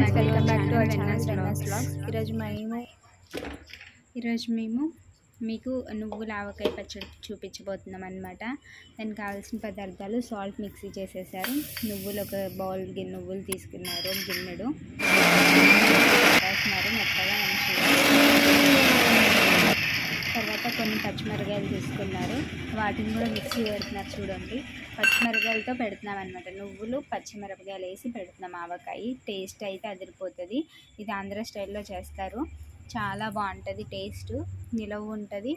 Friends welcome back to our channel blogs ఈరోజు మేము ఈరోజు మేము మీకు నువ్వుల ఆవకాయ పచ్చడి చూపించబోతున్నాం అనమాట దానికి కావాల్సిన పదార్థాలు సాల్ట్ మిక్సీ చేసేసారు. నువ్వులు ఒక బౌల్ గిన్నె నువ్వులు తీసుకున్నారు గిన్నెడు. వేస్తున్నారు మెత్తగా మంచిగా తర్వాత కొన్ని పచ్చిమిరకాయలు తీసుకున్నారు వాటిని కూడా మిక్సీ పెడుతున్నారు చూడండి. పచ్చిమిరకాయలతో పెడుతున్నాం అనమాట నువ్వులు పచ్చిమిరపకాయలు వేసి పెడుతున్నాం. ఆవకాయ టేస్ట్ అయితే అదిరిపోతుంది. ఇది ఆంధ్ర స్టైల్లో చేస్తారు. చాలా బాగుంటుంది టేస్ట్. నిలవ ఉంటుంది.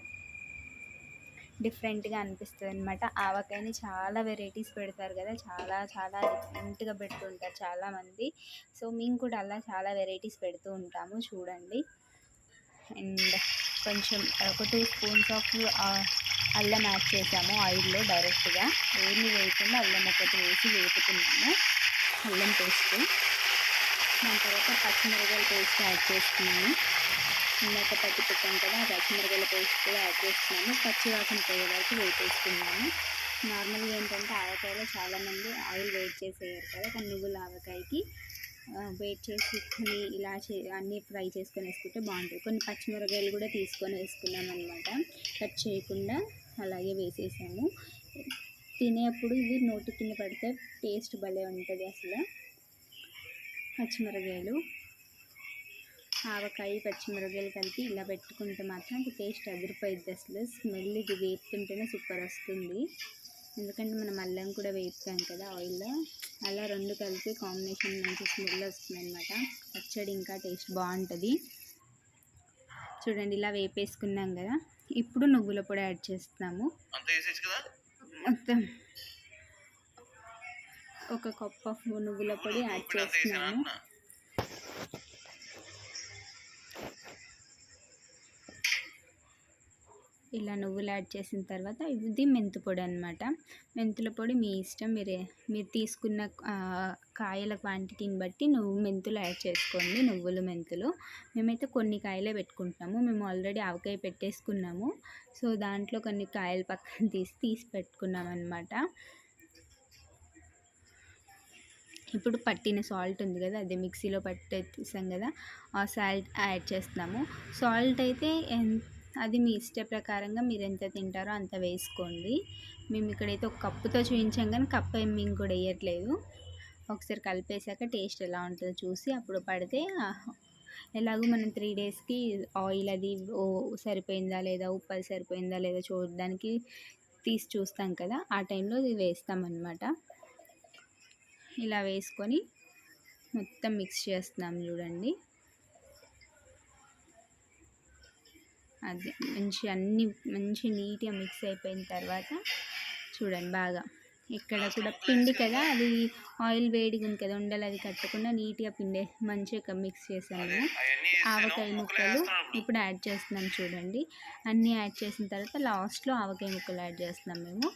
డిఫరెంట్గా అనిపిస్తుంది అనమాట ఆవకాయని చాలా వెరైటీస్ పెడతారు కదా. చాలా చాలా డిఫరెంట్గా పెడుతుంటారు చాలామంది. సో మేము కూడా అలా చాలా వెరైటీస్ పెడుతూ ఉంటాము చూడండి. అండ్ కొంచెం ఒక టూ స్పూన్స్ ఆఫ్ అల్లం యాడ్ చేసాము ఆయిల్లో డైరెక్ట్గా. ఏమి వేయకుండా అల్లం ఒకటి వేసి వేపుతున్నాము. అల్లం పేస్ట్. దాని తర్వాత పచ్చిమిరపకాయల పేస్ట్ యాడ్ చేస్తున్నాము. ఇందాక పట్టి పెట్టాం కదా ఆ పేస్ట్ కూడా యాడ్ చేస్తున్నాము. పచ్చి వాసన పోయే వరకు వేపేస్తున్నాము. నార్మల్గా ఏంటంటే ఆవకాయలో చాలామంది ఆయిల్ వెయిట్ చేసేయారు కదా కానీ నువ్వుల ఆవకాయకి వెయిట్ చేసుకుని ఇలా చే అన్నీ ఫ్రై చేసుకొని వేసుకుంటే బాగుంటుంది. కొన్ని పచ్చిమిరకాయలు కూడా తీసుకొని వేసుకున్నాం అనమాట కట్ చేయకుండా అలాగే వేసేసాము. తినేప్పుడు ఇవి నోటి కింద పడితే టేస్ట్ భలే ఉంటుంది అసలు. పచ్చిమిరకాయలు ఆవకాయ పచ్చిమిరకాయలు కలిపి ఇలా పెట్టుకుంటే మాత్రం టేస్ట్ అదిరిపోయిద్ది అసలు. స్మెల్ ఇది వేపుతుంటేనే సూపర్ వస్తుంది. ఎందుకంటే మనం అల్లం కూడా వేపుతాం కదా ఆయిల్లో. అలా రెండు కలిపి కాంబినేషన్ మంచి స్మెల్ వస్తుంది అనమాట పచ్చడి ఇంకా టేస్ట్ బాగుంటుంది. చూడండి ఇలా వేపేసుకున్నాం కదా. ఇప్పుడు నువ్వుల పొడి యాడ్ చేస్తున్నాము. మొత్తం ఒక కప్ ఆఫ్ నువ్వుల పొడి యాడ్ చేస్తున్నాము. ఇలా నువ్వులు యాడ్ చేసిన తర్వాత ఇది మెంతు పొడి అనమాట మెంతుల పొడి మీ ఇష్టం మీరే మీరు తీసుకున్న కాయల క్వాంటిటీని బట్టి నువ్వు మెంతులు యాడ్ చేసుకోండి నువ్వులు మెంతులు. మేమైతే కొన్ని కాయలే పెట్టుకుంటున్నాము. మేము ఆల్రెడీ ఆవకాయ పెట్టేసుకున్నాము. సో దాంట్లో కొన్ని కాయలు పక్కన తీసి తీసి పెట్టుకున్నాం అనమాట ఇప్పుడు పట్టిన సాల్ట్ ఉంది కదా అదే మిక్సీలో పట్టేసాం కదా ఆ సాల్ట్ యాడ్ చేస్తున్నాము. సాల్ట్ అయితే అది మీ ఇష్ట ప్రకారంగా మీరు ఎంత తింటారో అంత వేసుకోండి. మేము ఇక్కడైతే ఒక కప్పుతో చూపించాం కానీ కప్పు ఏం మేము కూడా వేయట్లేదు. ఒకసారి కలిపేశాక టేస్ట్ ఎలా ఉంటుందో చూసి అప్పుడు పడితే ఎలాగో మనం త్రీ డేస్కి ఆయిల్ అది ఓ సరిపోయిందా లేదా ఉప్పు అది సరిపోయిందా లేదా చూడడానికి తీసి చూస్తాం కదా ఆ టైంలో ఇది వేస్తామన్నమాట. ఇలా వేసుకొని మొత్తం మిక్స్ చేస్తున్నాం చూడండి. అది మంచి అన్ని మంచి నీట్గా మిక్స్ అయిపోయిన తర్వాత చూడండి బాగా. ఇక్కడ కూడా పిండి కదా అది ఆయిల్ వేడిగా ఉంది కదా ఉండలు అది కట్టకుండా నీట్గా పిండి మంచిగా మిక్స్ చేసాము ఆవకాయ ముక్కలు ఇప్పుడు యాడ్ చేస్తున్నాం చూడండి. అన్నీ యాడ్ చేసిన తర్వాత లాస్ట్లో ఆవకాయ ముక్కలు యాడ్ చేస్తున్నాం మేము.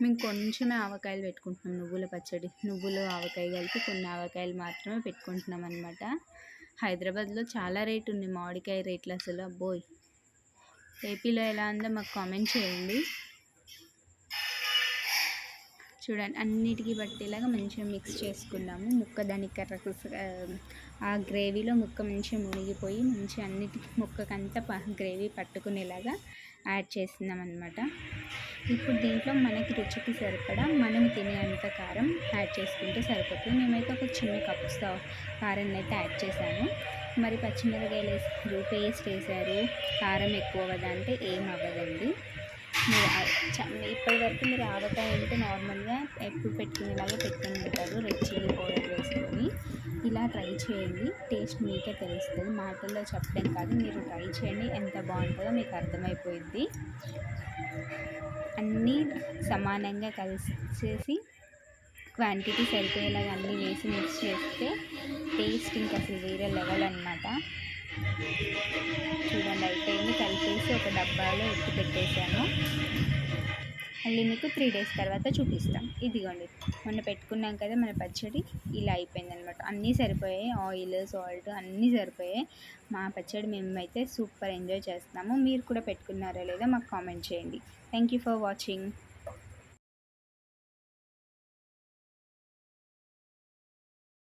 మేము కొంచెమే ఆవకాయలు పెట్టుకుంటున్నాం నువ్వుల పచ్చడి. నువ్వులు ఆవకాయ కలిపి కొన్ని ఆవకాయలు మాత్రమే పెట్టుకుంటున్నాం అనమాట హైదరాబాద్లో చాలా రేటు ఉన్నాయి మామిడికాయ రేట్లు అసలు. అబ్బోయ్! ఏపీలో ఎలా ఉందో మాకు కామెంట్ చేయండి. చూడండి అన్నిటికీ పట్టేలాగా మంచిగా మిక్స్ చేసుకున్నాము. ముక్క దానికి కర్ర ఆ గ్రేవీలో ముక్క మంచిగా మునిగిపోయి మంచిగా అన్నిటికీ ముక్కకంతా గ్రేవీ పట్టుకునేలాగా యాడ్ చేస్తున్నాం అనమాట ఇప్పుడు దీంట్లో మనకి రుచికి సరిపడా మనం తినేంత కారం యాడ్ చేసుకుంటే సరిపోతుంది. మేమైతే ఒక చిన్న కప్పు కారాన్ని అయితే యాడ్ చేశాను. మరి పచ్చిమిరకాయలు వేసారు పేస్ట్ వేసారు కారం ఎక్కువ అవ్వదా అంటే ఏం అవ్వదండి. మీరు ఇప్పటివరకు మీరు ఆవకాయ అంటే నార్మల్గా ఎప్పుడు పెట్టుకునేలాగా పెట్టుకుని ఉంటారు. రెడ్ చిల్లీ పౌడర్ వేసుకొని ఇలా ట్రై చేయండి. టేస్ట్ మీకే తెలుస్తుంది. మాటల్లో చెప్పడం కాదు మీరు ట్రై చేయండి. ఎంత బాగుంటుందో మీకు అర్థమైపోయింది అన్నీ సమానంగా కలిసేసి క్వాంటిటీ సరిపోయేలాగా అన్నీ వేసి మిక్స్ చేస్తే టేస్ట్ ఇంకా అసలు వేరే లెవెల్ అనమాట చూడండి అయిపోయింది. కలిపేసి ఒక డబ్బాలో ఎత్తి పెట్టేశాను. మళ్ళీ మీకు త్రీ డేస్ తర్వాత చూపిస్తాం. ఇదిగోండి మొన్న పెట్టుకున్నాం కదా మన పచ్చడి ఇలా అయిపోయింది అనమాట అన్నీ సరిపోయాయి. ఆయిల్ సాల్ట్ అన్నీ సరిపోయాయి. మా పచ్చడి మేమైతే సూపర్ ఎంజాయ్ చేస్తున్నాము. మీరు కూడా పెట్టుకున్నారా లేదా మాకు కామెంట్ చేయండి. Thank you for watching